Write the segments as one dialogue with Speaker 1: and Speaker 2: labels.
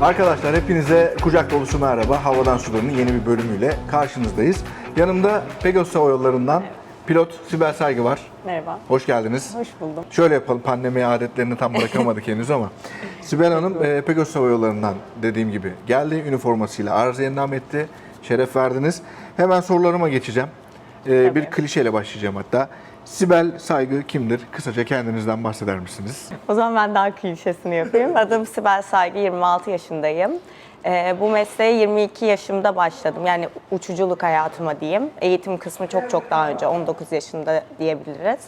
Speaker 1: Arkadaşlar hepinize kucak dolusu merhaba. Havadan Suları'nın yeni bir bölümüyle karşınızdayız. Yanımda Pegasus Hava Yolları'ndan pilot Sibel Saygı var.
Speaker 2: Merhaba.
Speaker 1: Hoş geldiniz.
Speaker 2: Hoş buldum.
Speaker 1: Şöyle yapalım, pandemi adetlerini tam bırakamadık henüz ama. Sibel Hanım e, Pegasus Hava Yolları'ndan dediğim gibi geldi. Üniformasıyla arıza endam etti. Şeref verdiniz. Hemen sorularıma geçeceğim. E, bir klişeyle başlayacağım hatta. Sibel Saygı kimdir? Kısaca kendinizden bahseder misiniz?
Speaker 2: O zaman ben daha klişesini yapayım. Adım Sibel Saygı, 26 yaşındayım. Ee, bu mesleğe 22 yaşımda başladım. Yani uçuculuk hayatıma diyeyim. Eğitim kısmı çok çok daha önce, 19 yaşında diyebiliriz.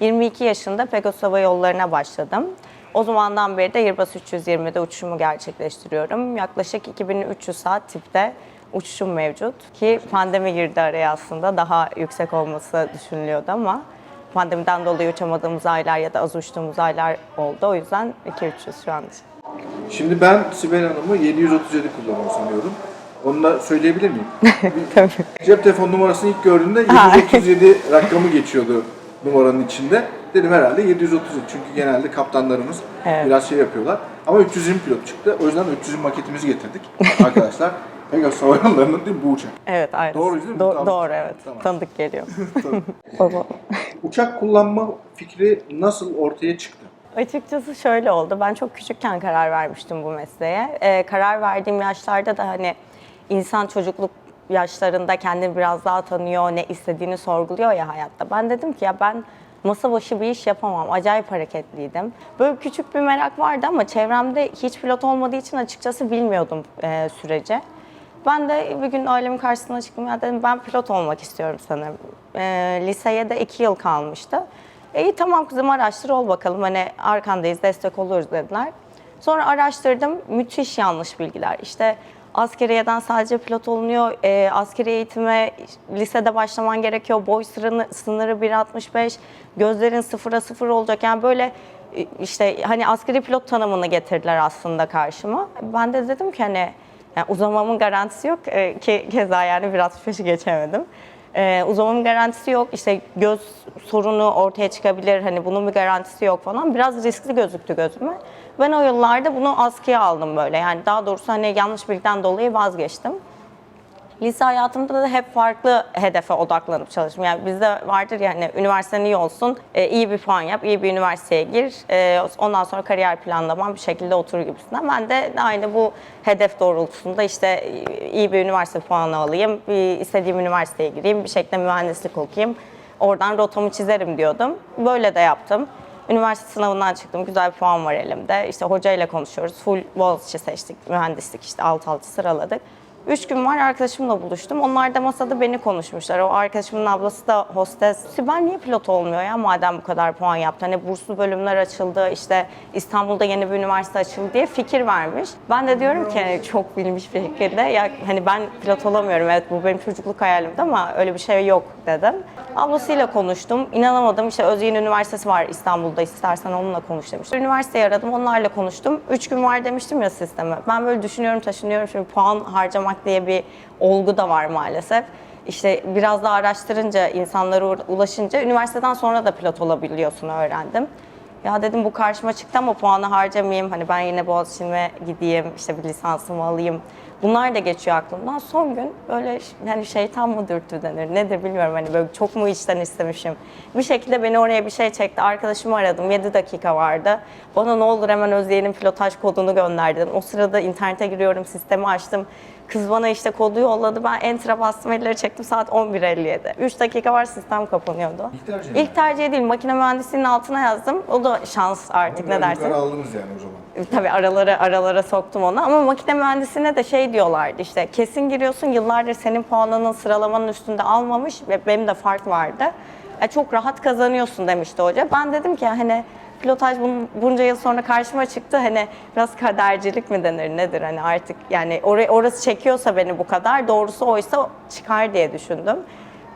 Speaker 2: 22 yaşında Pegasus Hava Yolları'na başladım. O zamandan beri de Airbus 320'de uçuşumu gerçekleştiriyorum. Yaklaşık 2300 saat tipte uçuşum mevcut. Ki pandemi girdi araya aslında. Daha yüksek olması düşünülüyordu ama pandemiden dolayı uçamadığımız aylar ya da az uçtuğumuz aylar oldu. O yüzden 2-300 şu an için.
Speaker 1: Şimdi ben Sibel Hanım'ı 737 kullanıyor sanıyorum. Onu da söyleyebilir miyim?
Speaker 2: Tabii.
Speaker 1: Cep telefon numarasını ilk gördüğümde
Speaker 2: Ha.
Speaker 1: 737 rakamı geçiyordu numaranın içinde. Dedim herhalde 730 çünkü genelde kaptanlarımız
Speaker 2: Evet.
Speaker 1: biraz şey yapıyorlar. Ama 320 pilot çıktı. O yüzden 320 maketimizi getirdik arkadaşlar. Pegasus Hava Yolları'nın değil bu uçak?
Speaker 2: Evet, aynen.
Speaker 1: Doğru değil mi?
Speaker 2: Do-
Speaker 1: Tamam.
Speaker 2: Doğru, evet.
Speaker 1: Tamam.
Speaker 2: Tanıdık geliyor. Baba.
Speaker 1: Uçak kullanma fikri nasıl ortaya çıktı?
Speaker 2: Açıkçası şöyle oldu. Ben çok küçükken karar vermiştim bu mesleğe. Ee, karar verdiğim yaşlarda da hani insan çocukluk yaşlarında kendini biraz daha tanıyor, ne istediğini sorguluyor ya hayatta. Ben dedim ki ya ben masa başı bir iş yapamam. Acayip hareketliydim. Böyle küçük bir merak vardı ama çevremde hiç pilot olmadığı için açıkçası bilmiyordum e, süreci. Ben de bir gün ailemin karşısına çıktım. Ya dedim ben pilot olmak istiyorum sanırım. E, liseye de iki yıl kalmıştı. E, tamam kızım araştır ol bakalım. Hani arkandayız destek oluruz dediler. Sonra araştırdım. Müthiş yanlış bilgiler. İşte askeriyeden sadece pilot olunuyor. E, askeri eğitime lisede başlaman gerekiyor. Boy sınırı, sınırı 1.65. Gözlerin sıfıra sıfır olacak. Yani böyle e, işte hani askeri pilot tanımını getirdiler aslında karşıma. Ben de dedim ki hani yani uzamamın garantisi yok Ee, ki keza yani biraz peşi geçemedim. Ee, uzamamın garantisi yok. İşte göz sorunu ortaya çıkabilir. Hani bunun bir garantisi yok falan. Biraz riskli gözüktü gözüme. Ben o yıllarda bunu askıya aldım böyle. Yani daha doğrusu hani yanlış bilgiden dolayı vazgeçtim. Lise hayatımda da hep farklı hedefe odaklanıp çalıştım. Yani bizde vardır ya hani üniversiten iyi olsun, e, iyi bir puan yap, iyi bir üniversiteye gir. e, ondan sonra kariyer planlaman bir şekilde otur gibisinden. Ben de aynı bu hedef doğrultusunda işte e, iyi bir üniversite puanı alayım, istediğim üniversiteye gireyim, bir şekilde mühendislik okuyayım. Oradan rotamı çizerim diyordum. Böyle de yaptım. Üniversite sınavından çıktım. Güzel bir puan var elimde. İşte hocayla konuşuyoruz. Full Boğaziçi seçtik. Mühendislik işte alt altı sıraladık. Üç gün var arkadaşımla buluştum. Onlar da masada beni konuşmuşlar. O arkadaşımın ablası da hostes. Sibel niye pilot olmuyor ya madem bu kadar puan yaptı? Hani burslu bölümler açıldı, işte İstanbul'da yeni bir üniversite açıldı diye fikir vermiş. Ben de diyorum ki hani çok bilmiş bir şekilde ya hani ben pilot olamıyorum. Evet bu benim çocukluk hayalimdi ama öyle bir şey yok dedim. Ablasıyla konuştum. İnanamadım. İşte Özyeğin Üniversitesi var İstanbul'da. istersen onunla konuş demiş. Üniversiteyi aradım. Onlarla konuştum. Üç gün var demiştim ya sisteme. Ben böyle düşünüyorum, taşınıyorum. Şimdi puan harcamak diye bir olgu da var maalesef. İşte biraz daha araştırınca, insanlara ulaşınca üniversiteden sonra da pilot olabiliyorsun öğrendim. Ya dedim bu karşıma çıktı ama puanı harcamayayım. Hani ben yine Boğaziçi'ne gideyim, işte bir lisansımı alayım. Bunlar da geçiyor aklımdan. Son gün böyle yani şeytan mı dürtü denir nedir bilmiyorum. Hani böyle çok mu içten istemişim. Bir şekilde beni oraya bir şey çekti. Arkadaşımı aradım. 7 dakika vardı. Bana ne olur hemen Özyeğin'in pilotaj kodunu gönder dedim. O sırada internete giriyorum, sistemi açtım. Kız bana işte kodu yolladı. Ben enter'a bastım, elleri çektim. Saat 11.57. 3 dakika var sistem kapanıyordu.
Speaker 1: İlk tercih?
Speaker 2: İlk tercih değil. Makine mühendisliğinin altına yazdım. O da şans artık ne dersin?
Speaker 1: Yukarı aldınız yani o zaman.
Speaker 2: Tabii aralara aralara soktum onu ama makine mühendisine de şey diyorlardı işte kesin giriyorsun yıllardır senin puanının sıralamanın üstünde almamış ve benim de fark vardı. E, çok rahat kazanıyorsun demişti hoca. Ben dedim ki hani pilotaj bun- bunca yıl sonra karşıma çıktı hani biraz kadercilik mi denir nedir hani artık yani or- orası çekiyorsa beni bu kadar doğrusu oysa çıkar diye düşündüm.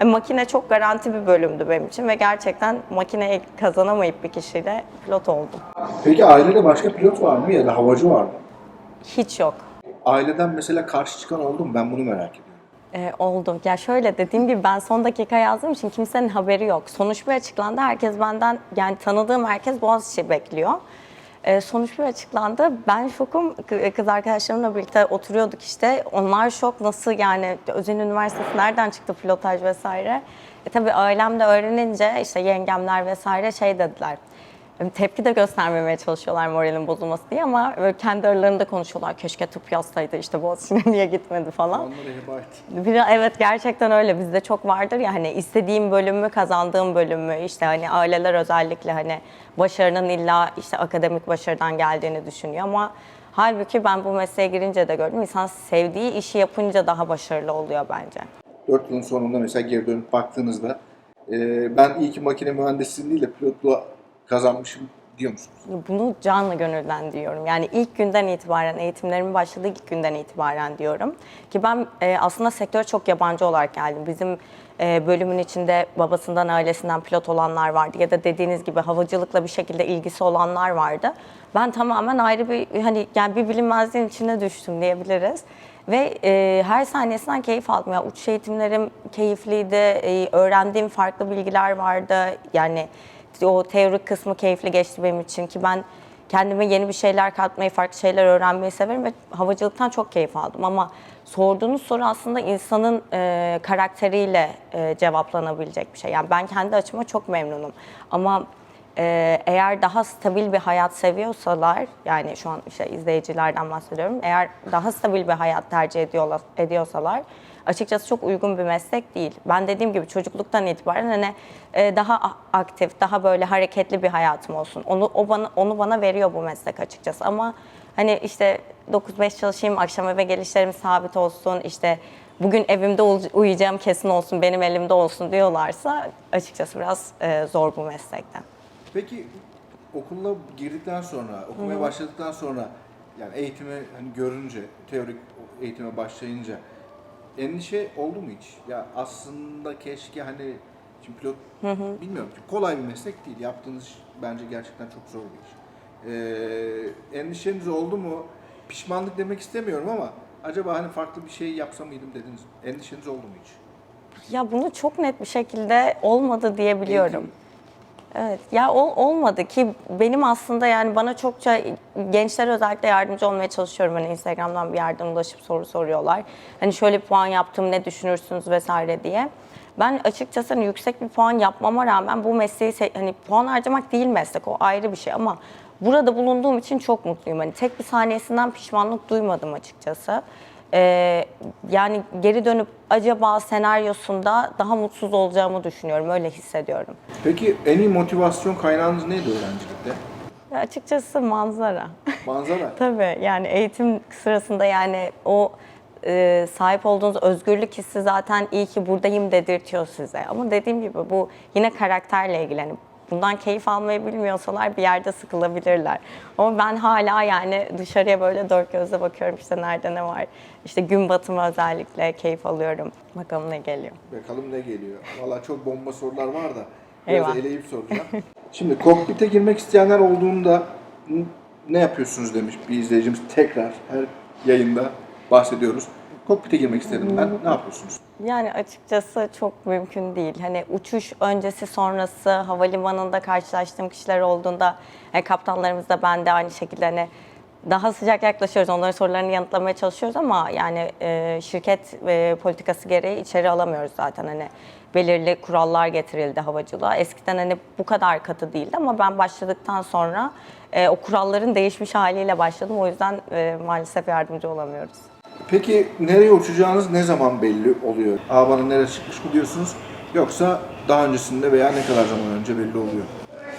Speaker 2: E, makine çok garanti bir bölümdü benim için ve gerçekten makineyi kazanamayıp bir kişiyle pilot oldum.
Speaker 1: Peki ailede başka pilot var mı ya da havacı var mı?
Speaker 2: Hiç yok.
Speaker 1: Aileden mesela karşı çıkan oldu mu? Ben bunu merak ediyorum.
Speaker 2: Ee, oldu. Ya şöyle dediğim gibi ben son dakika yazdığım için kimsenin haberi yok. Sonuç bir açıklandı. Herkes benden yani tanıdığım herkes Boğaziçi bekliyor. E, sonuç bir açıklandı. Ben şokum. Kız arkadaşlarımla birlikte oturuyorduk işte. Onlar şok. Nasıl yani özel üniversitesi nereden çıktı pilotaj vesaire. E, tabii ailem de öğrenince işte yengemler vesaire şey dediler. Tepki de göstermemeye çalışıyorlar moralin bozulması diye ama böyle kendi aralarında konuşuyorlar. Keşke tıp yazsaydı işte Boğaziçi'ne niye gitmedi falan.
Speaker 1: Onları heba et.
Speaker 2: Evet gerçekten öyle bizde çok vardır ya hani istediğim bölümü kazandığım bölümü işte hani aileler özellikle hani başarının illa işte akademik başarıdan geldiğini düşünüyor ama halbuki ben bu mesleğe girince de gördüm insan sevdiği işi yapınca daha başarılı oluyor bence.
Speaker 1: 4 yılın sonunda mesela geri dönüp baktığınızda ben iyi ki makine mühendisliği değil de pilotluğa kazanmışım diyor musunuz?
Speaker 2: Bunu canlı gönülden diyorum. Yani ilk günden itibaren, eğitimlerimin başladığı ilk günden itibaren diyorum. Ki ben e, aslında sektöre çok yabancı olarak geldim. Bizim e, bölümün içinde babasından, ailesinden pilot olanlar vardı. Ya da dediğiniz gibi havacılıkla bir şekilde ilgisi olanlar vardı. Ben tamamen ayrı bir, hani yani bir bilinmezliğin içine düştüm diyebiliriz. Ve e, her saniyesinden keyif aldım. Yani uçuş eğitimlerim keyifliydi, e, öğrendiğim farklı bilgiler vardı. Yani o teorik kısmı keyifli geçti benim için ki ben kendime yeni bir şeyler katmayı, farklı şeyler öğrenmeyi severim ve havacılıktan çok keyif aldım. Ama sorduğunuz soru aslında insanın e, karakteriyle e, cevaplanabilecek bir şey. Yani ben kendi açıma çok memnunum. Ama e, eğer daha stabil bir hayat seviyorsalar, yani şu an işte izleyicilerden bahsediyorum. Eğer daha stabil bir hayat tercih ediyorlar, ediyorsalar açıkçası çok uygun bir meslek değil. Ben dediğim gibi çocukluktan itibaren hani e, daha aktif, daha böyle hareketli bir hayatım olsun. Onu o bana onu bana veriyor bu meslek açıkçası. Ama hani işte 9-5 çalışayım, akşam eve gelişlerim sabit olsun, işte bugün evimde uyuyacağım kesin olsun, benim elimde olsun diyorlarsa açıkçası biraz e, zor bu meslekten.
Speaker 1: Peki okula girdikten sonra, okumaya başladıktan sonra yani eğitimi hani görünce, teorik eğitime başlayınca endişe oldu mu hiç? Ya aslında keşke hani şimdi pilot bilmiyorum ki kolay bir meslek değil. Yaptığınız iş bence gerçekten çok zor bir iş. Ee, endişeniz oldu mu? Pişmanlık demek istemiyorum ama acaba hani farklı bir şey yapsa mıydım dediniz. Endişeniz oldu mu hiç?
Speaker 2: Ya bunu çok net bir şekilde olmadı diyebiliyorum.
Speaker 1: Eğitim-
Speaker 2: Evet ya ol, olmadı ki benim aslında yani bana çokça gençler özellikle yardımcı olmaya çalışıyorum. Hani Instagram'dan bir yerden ulaşıp soru soruyorlar. Hani şöyle puan yaptım ne düşünürsünüz vesaire diye. Ben açıkçası hani yüksek bir puan yapmama rağmen bu mesleği hani puan harcamak değil meslek o ayrı bir şey ama burada bulunduğum için çok mutluyum. Hani tek bir saniyesinden pişmanlık duymadım açıkçası. Ee, yani geri dönüp acaba senaryosunda daha mutsuz olacağımı düşünüyorum. Öyle hissediyorum.
Speaker 1: Peki en iyi motivasyon kaynağınız neydi öğrencilikte?
Speaker 2: Ya açıkçası manzara.
Speaker 1: Manzara.
Speaker 2: Tabii yani eğitim sırasında yani o e, sahip olduğunuz özgürlük hissi zaten iyi ki buradayım dedirtiyor size. Ama dediğim gibi bu yine karakterle ilgili. Hani bundan keyif almayı bilmiyorsalar bir yerde sıkılabilirler. Ama ben hala yani dışarıya böyle dört gözle bakıyorum işte nerede ne var. İşte gün batımı özellikle keyif alıyorum. Bakalım ne geliyor.
Speaker 1: Bakalım ne geliyor. Valla çok bomba sorular var da biraz
Speaker 2: Eyvah.
Speaker 1: eleyip soracağım. Şimdi kokpite girmek isteyenler olduğunda ne yapıyorsunuz demiş bir izleyicimiz tekrar her yayında bahsediyoruz. Kokpite girmek istedim ben. Ne yapıyorsunuz?
Speaker 2: Yani açıkçası çok mümkün değil. Hani uçuş öncesi sonrası havalimanında karşılaştığım kişiler olduğunda e, kaptanlarımız da ben de aynı şekilde hani daha sıcak yaklaşıyoruz. Onların sorularını yanıtlamaya çalışıyoruz ama yani e, şirket e, politikası gereği içeri alamıyoruz zaten hani belirli kurallar getirildi havacılığa. Eskiden hani bu kadar katı değildi ama ben başladıktan sonra e, o kuralların değişmiş haliyle başladım. O yüzden e, maalesef yardımcı olamıyoruz.
Speaker 1: Peki nereye uçacağınız ne zaman belli oluyor? Havanın nereye çıkmış mı diyorsunuz? Yoksa daha öncesinde veya ne kadar zaman önce belli oluyor?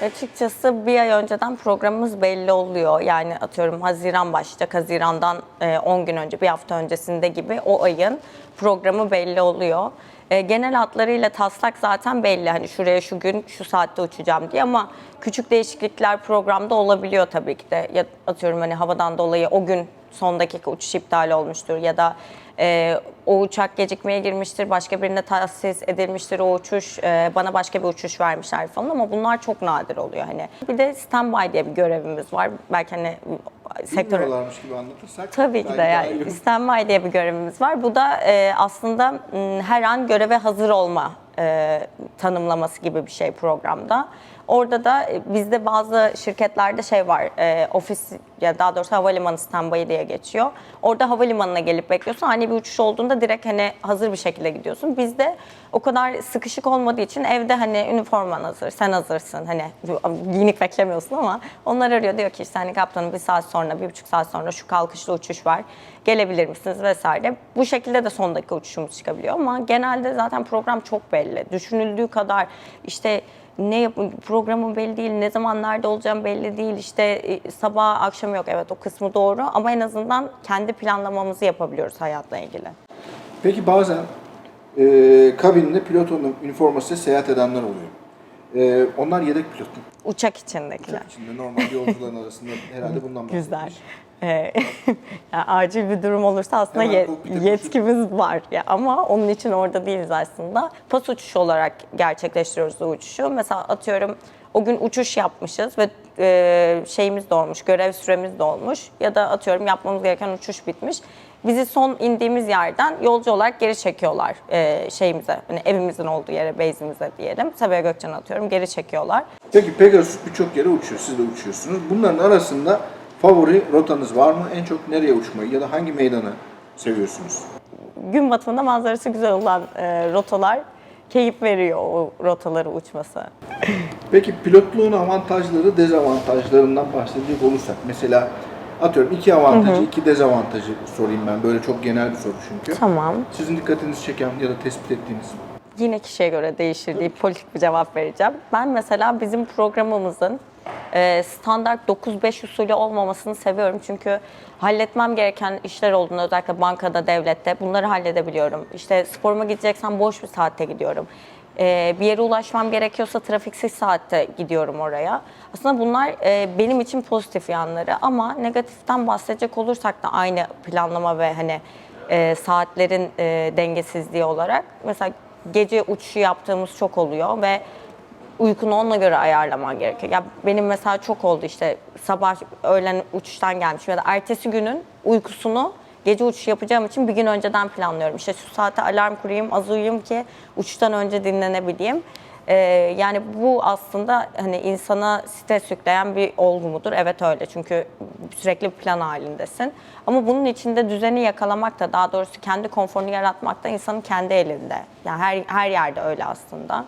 Speaker 2: Açıkçası bir ay önceden programımız belli oluyor. Yani atıyorum Haziran başlayacak. Haziran'dan e, 10 gün önce, bir hafta öncesinde gibi o ayın programı belli oluyor. E, Genel hatlarıyla taslak zaten belli. Hani şuraya şu gün, şu saatte uçacağım diye ama küçük değişiklikler programda olabiliyor tabii ki de. Ya atıyorum hani havadan dolayı o gün son dakika uçuş iptal olmuştur ya da e, o uçak gecikmeye girmiştir, başka birine tahsis edilmiştir o uçuş, e, bana başka bir uçuş vermişler falan ama bunlar çok nadir oluyor hani. Bir de standby diye bir görevimiz var. Belki hani sektör
Speaker 1: Bilmiyorlarmış gibi anlatırsak.
Speaker 2: Tabii ki de yani standby diye bir görevimiz var. Bu da e, aslında her an göreve hazır olma e, tanımlaması gibi bir şey programda. Orada da e, bizde bazı şirketlerde şey var, e, ofis ya daha doğrusu havalimanı standby diye geçiyor. Orada havalimanına gelip bekliyorsun. Ani bir uçuş olduğunda direkt hani hazır bir şekilde gidiyorsun. Bizde o kadar sıkışık olmadığı için evde hani üniforman hazır, sen hazırsın. Hani giyinik beklemiyorsun ama onlar arıyor diyor ki işte hani kaptanım bir saat sonra, bir buçuk saat sonra şu kalkışlı uçuş var. Gelebilir misiniz vesaire. Bu şekilde de son dakika uçuşumuz çıkabiliyor ama genelde zaten program çok belli. Düşünüldüğü kadar işte ne yap- programın belli değil, ne zaman nerede olacağım belli değil. İşte e, sabah akşam yok evet o kısmı doğru ama en azından kendi planlamamızı yapabiliyoruz hayatla ilgili.
Speaker 1: Peki bazen e, kabinde pilotun üniforması seyahat edenler oluyor. E, onlar yedek pilot mu?
Speaker 2: Uçak içindekiler.
Speaker 1: Şimdi normal yolcuların arasında herhalde bundan
Speaker 2: Güzel.
Speaker 1: Bahsetmiş.
Speaker 2: Ee, yani acil bir durum olursa aslında
Speaker 1: Hemen
Speaker 2: ye- yetkimiz var ya ama onun için orada değiliz aslında. Pas uçuşu olarak gerçekleştiriyoruz o uçuşu. Mesela atıyorum o gün uçuş yapmışız ve e, şeyimiz dolmuş, görev süremiz dolmuş ya da atıyorum yapmamız gereken uçuş bitmiş. Bizi son indiğimiz yerden yolcu olarak geri çekiyorlar e, şeyimize, hani evimizin olduğu yere, base'imize diyelim. Sabiha Gökçen'e atıyorum, geri çekiyorlar.
Speaker 1: Peki Pegasus birçok yere uçuyor, siz de uçuyorsunuz. Bunların arasında favori rotanız var mı? En çok nereye uçmayı ya da hangi meydanı seviyorsunuz?
Speaker 2: gün batımında manzarası güzel olan e, rotalar keyif veriyor o rotaları uçması.
Speaker 1: Peki pilotluğun avantajları, dezavantajlarından bahsedecek olursak. Mesela atıyorum iki avantajı, iki dezavantajı sorayım ben. Böyle çok genel bir soru çünkü.
Speaker 2: Tamam.
Speaker 1: Sizin dikkatinizi çeken ya da tespit ettiğiniz.
Speaker 2: Yine kişiye göre değişir deyip politik bir cevap vereceğim. Ben mesela bizim programımızın e, standart 9-5 usulü olmamasını seviyorum. Çünkü halletmem gereken işler olduğunda özellikle bankada, devlette bunları halledebiliyorum. İşte sporuma gideceksem boş bir saatte gidiyorum. E, bir yere ulaşmam gerekiyorsa trafiksiz saatte gidiyorum oraya. Aslında bunlar e, benim için pozitif yanları ama negatiften bahsedecek olursak da aynı planlama ve hani e, saatlerin e, dengesizliği olarak mesela gece uçuşu yaptığımız çok oluyor ve uykunu ona göre ayarlaman gerekiyor. Ya benim mesela çok oldu işte sabah öğlen uçuştan gelmişim ya da ertesi günün uykusunu gece uçuş yapacağım için bir gün önceden planlıyorum. İşte şu saate alarm kurayım, az uyuyayım ki uçuştan önce dinlenebileyim. Ee, yani bu aslında hani insana stres yükleyen bir olgu mudur? Evet öyle çünkü sürekli bir plan halindesin. Ama bunun içinde düzeni yakalamak da daha doğrusu kendi konforunu yaratmak da insanın kendi elinde. Yani her, her yerde öyle aslında.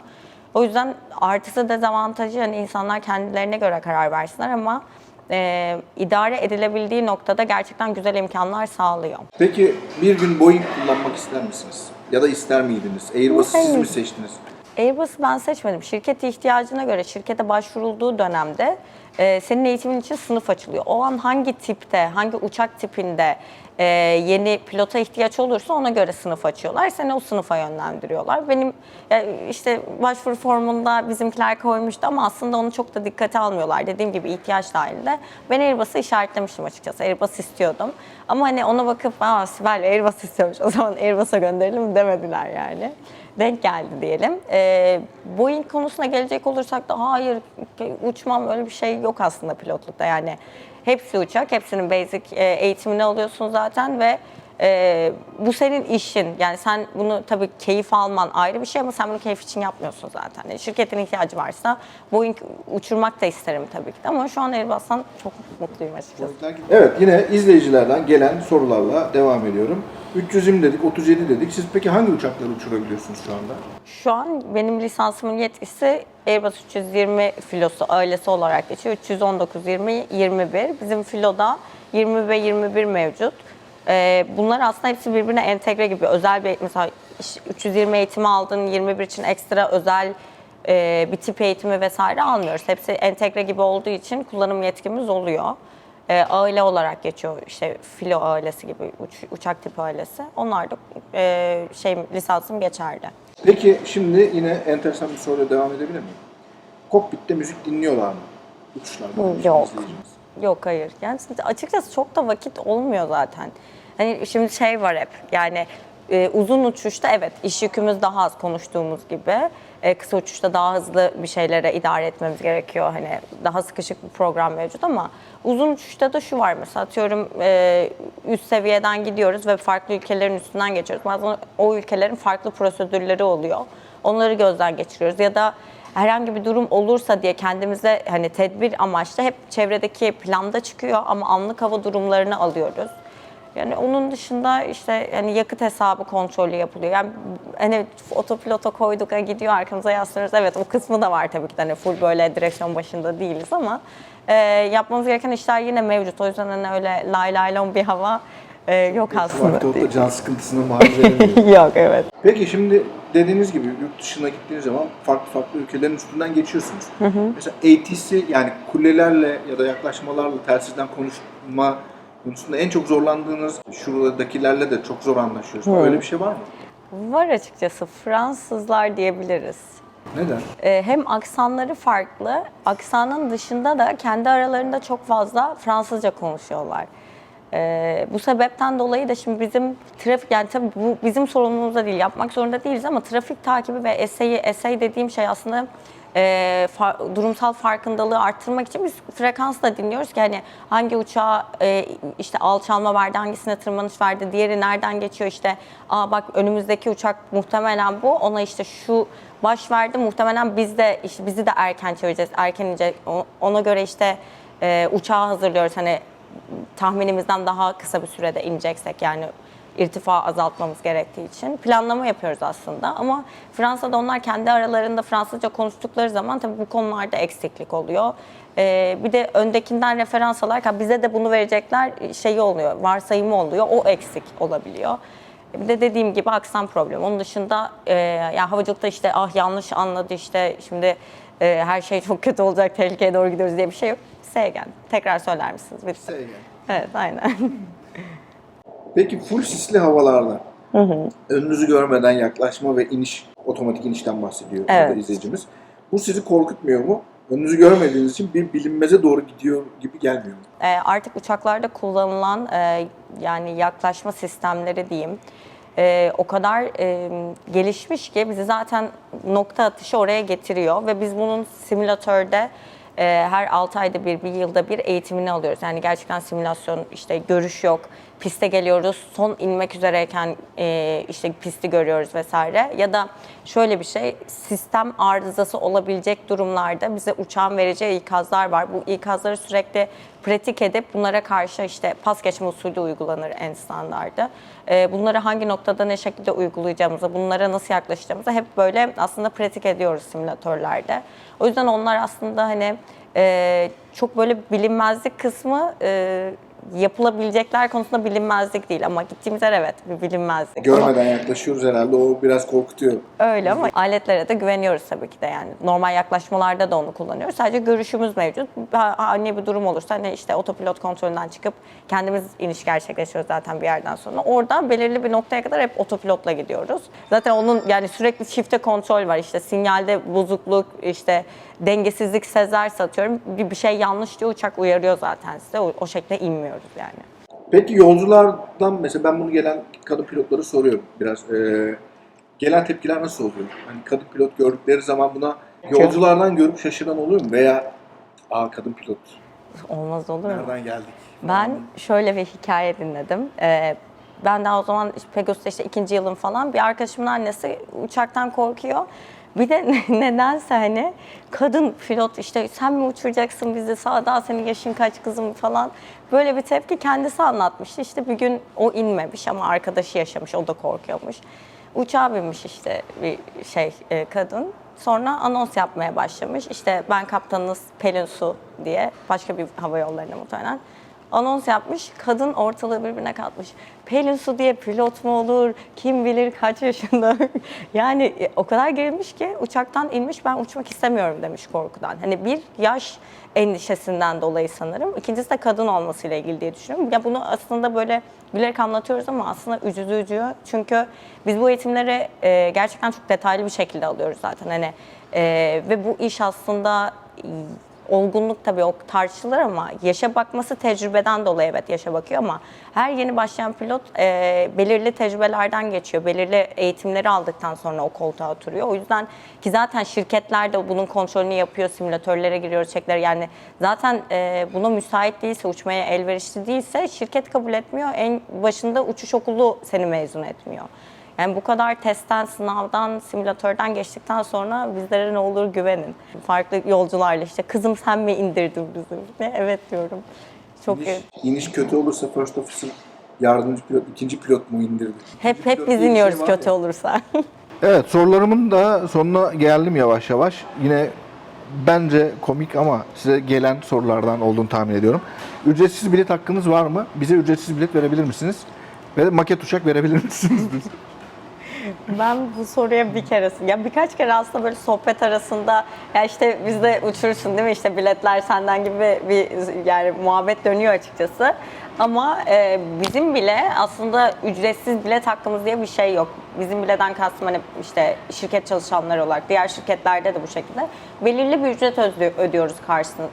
Speaker 2: O yüzden artısı dezavantajı hani insanlar kendilerine göre karar versinler ama e, idare edilebildiği noktada gerçekten güzel imkanlar sağlıyor.
Speaker 1: Peki bir gün Boeing kullanmak ister misiniz? Ya da ister miydiniz? Airbus'u siz mi seçtiniz?
Speaker 2: Airbus'u ben seçmedim. Şirket ihtiyacına göre şirkete başvurulduğu dönemde e, senin eğitimin için sınıf açılıyor. O an hangi tipte, hangi uçak tipinde e, yeni pilota ihtiyaç olursa ona göre sınıf açıyorlar. Seni o sınıfa yönlendiriyorlar. Benim ya, işte başvuru formunda bizimkiler koymuştu ama aslında onu çok da dikkate almıyorlar. Dediğim gibi ihtiyaç dahilinde. Ben Airbus'u işaretlemiştim açıkçası. Airbus istiyordum. Ama hani ona bakıp aa Sibel Airbus istiyormuş o zaman Airbus'a gönderelim demediler yani denk geldi diyelim. Ee, Boeing konusuna gelecek olursak da hayır uçmam öyle bir şey yok aslında pilotlukta yani. Hepsi uçak, hepsinin basic e, eğitimini alıyorsun zaten ve e, bu senin işin. Yani sen bunu tabii keyif alman ayrı bir şey ama sen bunu keyif için yapmıyorsun zaten. Yani şirketin ihtiyacı varsa Boeing uçurmak da isterim tabii ki de ama şu an Airbus'tan çok mutluyum açıkçası.
Speaker 1: Evet yine izleyicilerden gelen sorularla devam ediyorum. 320 dedik, 37 dedik. Siz peki hangi uçakları uçurabiliyorsunuz şu anda?
Speaker 2: Şu an benim lisansımın yetkisi Airbus 320 filosu ailesi olarak geçiyor. 319, 20, 21. Bizim filoda 20 ve 21 mevcut. Ee, bunlar aslında hepsi birbirine entegre gibi. Özel bir mesela iş- 320 eğitimi aldın, 21 için ekstra özel e, bir tip eğitimi vesaire almıyoruz. Hepsi entegre gibi olduğu için kullanım yetkimiz oluyor. E, aile olarak geçiyor işte filo ailesi gibi uç- uçak tipi ailesi. Onlar da e, şey lisansım geçerli.
Speaker 1: Peki şimdi yine enteresan bir soruyla devam edebilir miyim? Kokpitte müzik dinliyorlar mı? Uçuşlarda.
Speaker 2: Yok.
Speaker 1: izleyicimiz.
Speaker 2: Yok hayır. Yani açıkçası çok da vakit olmuyor zaten. Hani şimdi şey var hep yani e, uzun uçuşta evet iş yükümüz daha az konuştuğumuz gibi. E, kısa uçuşta daha hızlı bir şeylere idare etmemiz gerekiyor. Hani daha sıkışık bir program mevcut ama uzun uçuşta da şu var mesela atıyorum e, üst seviyeden gidiyoruz ve farklı ülkelerin üstünden geçiyoruz. Bazen o ülkelerin farklı prosedürleri oluyor. Onları gözden geçiriyoruz ya da herhangi bir durum olursa diye kendimize hani tedbir amaçlı hep çevredeki planda çıkıyor ama anlık hava durumlarını alıyoruz. Yani onun dışında işte yani yakıt hesabı kontrolü yapılıyor. Yani hani otopilota koyduk, ha gidiyor arkamıza yaslanıyoruz. Evet o kısmı da var tabii ki hani full böyle direksiyon başında değiliz ama e, yapmamız gereken işler yine mevcut. O yüzden hani öyle lay lay lon bir hava e, yok aslında.
Speaker 1: Vakti can sıkıntısını maruz
Speaker 2: yok evet.
Speaker 1: Peki şimdi dediğiniz gibi yurt dışına gittiğiniz zaman farklı farklı ülkelerin üstünden geçiyorsunuz. Mesela ATC yani kulelerle ya da yaklaşmalarla telsizden konuşma konusunda en çok zorlandığınız şuradakilerle de çok zor anlaşıyoruz. Öyle bir şey var mı?
Speaker 2: Var açıkçası Fransızlar diyebiliriz.
Speaker 1: Neden?
Speaker 2: Ee, hem aksanları farklı, aksanın dışında da kendi aralarında çok fazla Fransızca konuşuyorlar. Ee, bu sebepten dolayı da şimdi bizim trafik yani tabii bu bizim sorumluluğumuz da değil, yapmak zorunda değiliz ama trafik takibi ve eseyi, esey dediğim şey aslında e, fa- durumsal farkındalığı arttırmak için biz frekans da dinliyoruz ki hani hangi uçağa e, işte alçalma verdi, hangisine tırmanış verdi, diğeri nereden geçiyor işte aa bak önümüzdeki uçak muhtemelen bu ona işte şu baş verdi muhtemelen biz de işte bizi de erken çevireceğiz, erken inecek O- ona göre işte e, uçağı hazırlıyoruz. Hani tahminimizden daha kısa bir sürede ineceksek yani irtifa azaltmamız gerektiği için planlama yapıyoruz aslında. Ama Fransa'da onlar kendi aralarında Fransızca konuştukları zaman tabii bu konularda eksiklik oluyor. Ee, bir de öndekinden referans alarak bize de bunu verecekler şeyi oluyor, varsayımı oluyor. O eksik olabiliyor. Bir de dediğim gibi aksan problemi. Onun dışında e, ya havacılıkta işte ah yanlış anladı işte şimdi e, her şey çok kötü olacak, tehlikeye doğru gidiyoruz diye bir şey yok. Segen. Tekrar söyler misiniz? lütfen?
Speaker 1: Segen.
Speaker 2: Evet, aynen.
Speaker 1: Peki full sisli havalarda önünüzü görmeden yaklaşma ve iniş, otomatik inişten bahsediyor
Speaker 2: Evet.
Speaker 1: izleyicimiz. Bu sizi korkutmuyor mu? Önünüzü görmediğiniz için bir bilinmeze doğru gidiyor gibi gelmiyor mu?
Speaker 2: E, artık uçaklarda kullanılan e, yani yaklaşma sistemleri diyeyim e, o kadar e, gelişmiş ki bizi zaten nokta atışı oraya getiriyor ve biz bunun simülatörde e, her 6 ayda bir, bir yılda bir eğitimini alıyoruz. Yani gerçekten simülasyon işte görüş yok, piste geliyoruz, son inmek üzereyken e, işte pisti görüyoruz vesaire. Ya da şöyle bir şey, sistem arızası olabilecek durumlarda bize uçağın vereceği ikazlar var. Bu ikazları sürekli pratik edip bunlara karşı işte pas geçme usulü uygulanır en standardı. E, bunları hangi noktada ne şekilde uygulayacağımızı, bunlara nasıl yaklaşacağımızı hep böyle aslında pratik ediyoruz simülatörlerde. O yüzden onlar aslında hani e, çok böyle bilinmezlik kısmı e, yapılabilecekler konusunda bilinmezlik değil ama gittiğimiz yer evet bir bilinmezlik.
Speaker 1: Görmeden yaklaşıyoruz herhalde o biraz korkutuyor.
Speaker 2: Öyle ama aletlere de güveniyoruz tabii ki de yani. Normal yaklaşmalarda da onu kullanıyoruz. Sadece görüşümüz mevcut. Ha- Hani bir durum olursa hani işte otopilot kontrolünden çıkıp kendimiz iniş gerçekleştiriyoruz zaten bir yerden sonra. Orada belirli bir noktaya kadar hep otopilotla gidiyoruz. Zaten onun yani sürekli çifte kontrol var. İşte sinyalde bozukluk, işte dengesizlik sezerse atıyorum bir, şey yanlış diyor uçak uyarıyor zaten size. O, o şekilde inmiyoruz yani.
Speaker 1: Peki yolculardan mesela ben bunu gelen kadın pilotlara soruyorum biraz. Ee, gelen tepkiler nasıl oluyor? Hani kadın pilot gördükleri zaman buna yolculardan görüp şaşıran oluyor mu? Veya aa kadın pilot
Speaker 2: Olmaz olur mu?
Speaker 1: nereden geldik?
Speaker 2: Ben şöyle bir hikaye dinledim. Ee, ben daha o zaman Pegasus'ta işte ikinci yılım falan bir arkadaşımın annesi uçaktan korkuyor. Bir de nedense hani kadın pilot işte sen mi uçuracaksın bizi sağda senin yaşın kaç kızım falan. Böyle bir tepki kendisi anlatmıştı. İşte bir gün o inmemiş ama arkadaşı yaşamış o da korkuyormuş. Uçağa binmiş işte bir şey e, kadın. Sonra anons yapmaya başlamış. İşte ben kaptanınız Pelin Su diye başka bir hava yollarına muhtemelen anons yapmış. Kadın ortalığı birbirine katmış. Pelin Su diye pilot mu olur? Kim bilir kaç yaşında? yani e, o kadar gerilmiş ki uçaktan inmiş ben uçmak istemiyorum demiş korkudan. Hani bir yaş endişesinden dolayı sanırım. İkincisi de kadın olmasıyla ilgili diye düşünüyorum. Ya bunu aslında böyle gülerek anlatıyoruz ama aslında üzücü. Çünkü biz bu eğitimleri e, gerçekten çok detaylı bir şekilde alıyoruz zaten. Hani e, ve bu iş aslında olgunluk tabii o tartışılır ama yaşa bakması tecrübeden dolayı evet yaşa bakıyor ama her yeni başlayan pilot e, belirli tecrübelerden geçiyor. Belirli eğitimleri aldıktan sonra o koltuğa oturuyor. O yüzden ki zaten şirketler de bunun kontrolünü yapıyor. Simülatörlere giriyor, çekler yani zaten e, buna müsait değilse, uçmaya elverişli değilse şirket kabul etmiyor. En başında uçuş okulu seni mezun etmiyor. Yani bu kadar testten, sınavdan, simülatörden geçtikten sonra bizlere ne olur güvenin. Farklı yolcularla işte kızım sen mi indirdin bizi? Ne? Evet diyorum. Çok
Speaker 1: iniş kötü olursa first officer yardımcı pilot, ikinci pilot mu indirdi?
Speaker 2: hep hep biz iniyoruz kötü olursa.
Speaker 1: Evet sorularımın da sonuna geldim yavaş yavaş. Yine bence komik ama size gelen sorulardan olduğunu tahmin ediyorum. Ücretsiz bilet hakkınız var mı? Bize ücretsiz bilet verebilir misiniz? Ve maket uçak verebilir misiniz?
Speaker 2: Ben bu soruya bir kere, ya birkaç kere aslında böyle sohbet arasında ya işte biz de uçurursun değil mi işte biletler senden gibi bir yani muhabbet dönüyor açıkçası. Ama e, bizim bile aslında ücretsiz bilet hakkımız diye bir şey yok. Bizim bileden kastım hani işte şirket çalışanları olarak diğer şirketlerde de bu şekilde belirli bir ücret ödü- ödüyoruz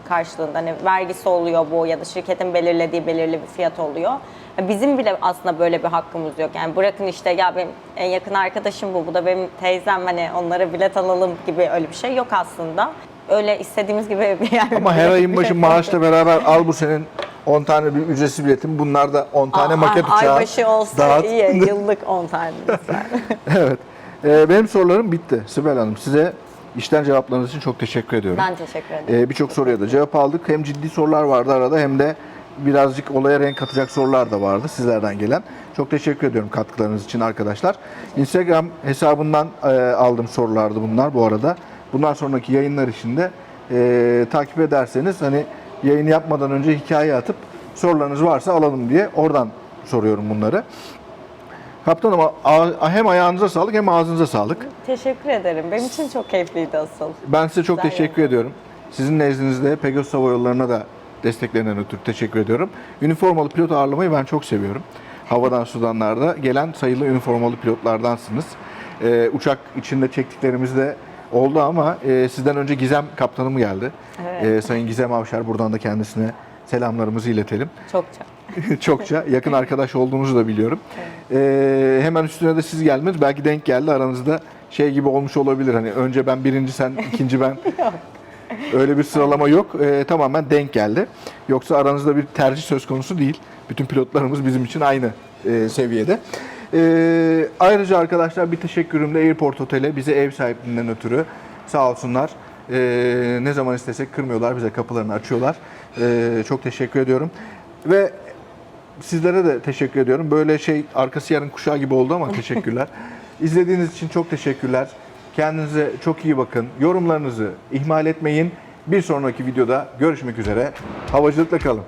Speaker 2: karşılığında. Hani vergisi oluyor bu ya da şirketin belirlediği belirli bir fiyat oluyor. Bizim bile aslında böyle bir hakkımız yok. Yani bırakın işte ya benim en yakın arkadaşım bu, bu da benim teyzem hani onlara bilet alalım gibi öyle bir şey yok aslında. Öyle istediğimiz gibi yer.
Speaker 1: ama her ayın başı maaşla beraber al bu senin 10 tane bir ücretsiz biletin. Bunlar da 10 tane
Speaker 2: Aa,
Speaker 1: maket uçağı.
Speaker 2: Aybaşı olsa
Speaker 1: dağıt.
Speaker 2: iyi, yıllık 10 tane lütfen.
Speaker 1: evet. Ee, benim sorularım bitti. Sibel Hanım size işten cevaplarınız için çok teşekkür ediyorum.
Speaker 2: ben teşekkür ederim.
Speaker 1: Ee, Birçok soruya da cevap aldık. Hem ciddi sorular vardı arada hem de birazcık olaya renk katacak sorular da vardı sizlerden gelen. Çok teşekkür ediyorum katkılarınız için arkadaşlar. Instagram hesabından e, aldığım sorulardı bunlar bu arada. Bundan sonraki yayınlar için de e, takip ederseniz hani yayını yapmadan önce hikaye atıp sorularınız varsa alalım diye oradan soruyorum bunları. Kaptanım hem ayağınıza sağlık hem ağzınıza sağlık.
Speaker 2: Teşekkür ederim. Benim için çok keyifliydi asıl.
Speaker 1: Ben size çok
Speaker 2: Güzel
Speaker 1: teşekkür ediyorum. Sizin nezdinizde Pegasus Hava Yolları'na da desteklerinden ötürü teşekkür ediyorum. Üniformalı pilot ağırlamayı ben çok seviyorum. Havadan sudanlarda gelen sayılı üniformalı pilotlardansınız. Ee, uçak içinde çektiklerimiz de oldu ama e, sizden önce Gizem kaptanım geldi.
Speaker 2: Evet.
Speaker 1: Ee, Sayın Gizem Avşar buradan da kendisine selamlarımızı iletelim.
Speaker 2: Çokça.
Speaker 1: Çokça yakın arkadaş olduğunuzu da biliyorum. Ee, hemen üstüne de siz geldiniz. Belki denk geldi aranızda şey gibi olmuş olabilir. Hani önce ben birinci sen ikinci ben. Öyle bir sıralama yok. Ee, tamamen denk geldi. Yoksa aranızda bir tercih söz konusu değil. Bütün pilotlarımız bizim için aynı e, seviyede. Ee, ayrıca arkadaşlar bir teşekkürüm de Airport Otel'e bize ev sahipliğinden ötürü sağ olsunlar. Ee, ne zaman istesek kırmıyorlar, bize kapılarını açıyorlar. Ee, çok teşekkür ediyorum. Ve sizlere de teşekkür ediyorum. Böyle şey arkası yarın kuşağı gibi oldu ama teşekkürler. İzlediğiniz için çok teşekkürler. Kendinize çok iyi bakın. Yorumlarınızı ihmal etmeyin. Bir sonraki videoda görüşmek üzere. Havacılıkla kalın.